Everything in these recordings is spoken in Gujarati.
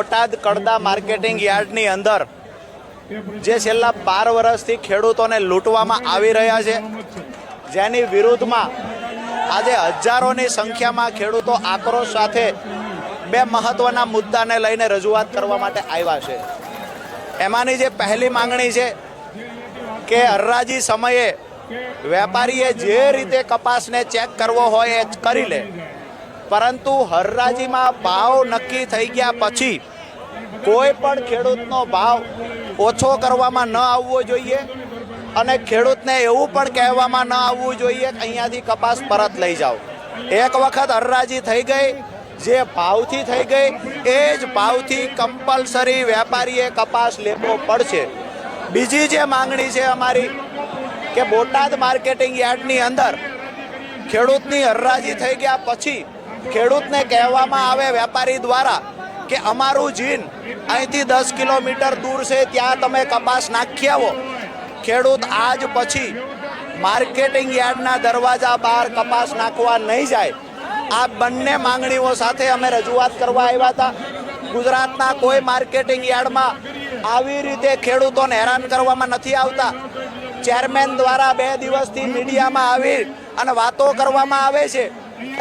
બોટાદ કડદા માર્કેટિંગ યાર્ડની અંદર જે છેલ્લા બાર વર્ષથી ખેડૂતોને લૂંટવામાં આવી રહ્યા છે, જેની વિરુદ્ધમાં આજે હજારોની સંખ્યામાં ખેડૂતો આક્રોશ સાથે બે મહત્વના મુદ્દાને લઈને રજૂઆત કરવા માટે આવ્યા છે. એમાંની જે પહેલી માંગણી છે કે હરરાજી સમયે વેપારીએ જે રીતે કપાસને ચેક કરવો હોય એ કરી લે. પરંતુ હરરાજીમાં ભાવ નક્કી થઈ ગયા પછી કોઈ પણ ખેડૂતનો ભાવ ઓછો કરવામાં ન આવવો જોઈએ અને ખેડૂતને એવું પણ કહેવામાં ન આવવું જોઈએ કે અહીંયાથી કપાસ પરત લઈ જાઓ. એક વખત હરરાજી થઈ ગઈ, જે ભાવથી થઈ ગઈ, એ જ ભાવથી કમ્પલસરી વેપારીએ કપાસ લેવો પડશે. બીજી જે માંગણી છે અમારી કે બોટાદ માર્કેટિંગ યાર્ડની અંદર ખેડૂતની હરરાજી થઈ ગયા પછી ખેડૂતને કહેવામાં આવે વેપારી દ્વારા કે અમારું જીન અહીંથી દસ કિલોમીટર દૂર છે, ત્યાં તમે કપાસ નાખી આવો. ખેડૂત આજ પછી માર્કેટિંગ યાર્ડના દરવાજા બહાર કપાસ નાખવા નહીં જાય. આ બંને માંગણીઓ સાથે અમે રજૂઆત કરવા આવ્યા હતા. ગુજરાતના કોઈ માર્કેટિંગ યાર્ડમાં આવી રીતે ખેડૂતોને હેરાન કરવામાં નથી આવતા. ચેરમેન દ્વારા બે દિવસથી મીડિયામાં આવી અને વાતો કરવામાં આવે છે.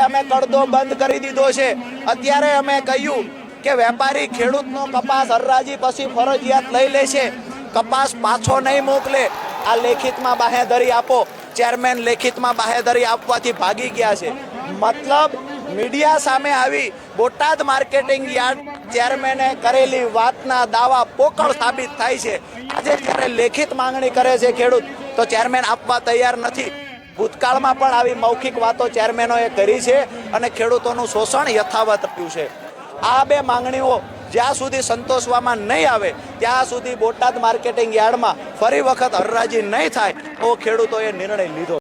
અમે કડદો બંધ કરી દીધો છે. અત્યારે અમે કહ્યું કે વેપારી ખેડૂતનો કપાસ હરરાજી પછી ફરજિયાત લઈ લે છે. કપાસ પાછો નહીં મોકલે. આ લેખિતમાં બાહેધરી આપો. ચેરમેન લેખિતમાં બાહેધરી આપવાથી ભાગી ગયા છે. મતલબ મીડિયા સામે આવી બોટાદ માર્કેટિંગ યાર્ડ ચેરમેને કરેલી વાતના દાવા પોકળ સાબિત થાય છે. આજે જ્યારે લેખિત માંગણી કરે છે ખેડૂત, તો ચેરમેન આપવા તૈયાર નથી. ભૂતકાળમાં પણ આવી મૌખિક વાતો ચેરમેનોએ કરી છે અને ખેડૂતોનું શોષણ યથાવત રહ્યું છે. આ બે માંગણીઓ જ્યાં સુધી સંતોષવામાં નહીં આવે, ત્યાં સુધી બોટાદ માર્કેટિંગ યાર્ડમાં ફરી વખત હરરાજી નહીં થાય તો ખેડૂતોએ નિર્ણય લીધો.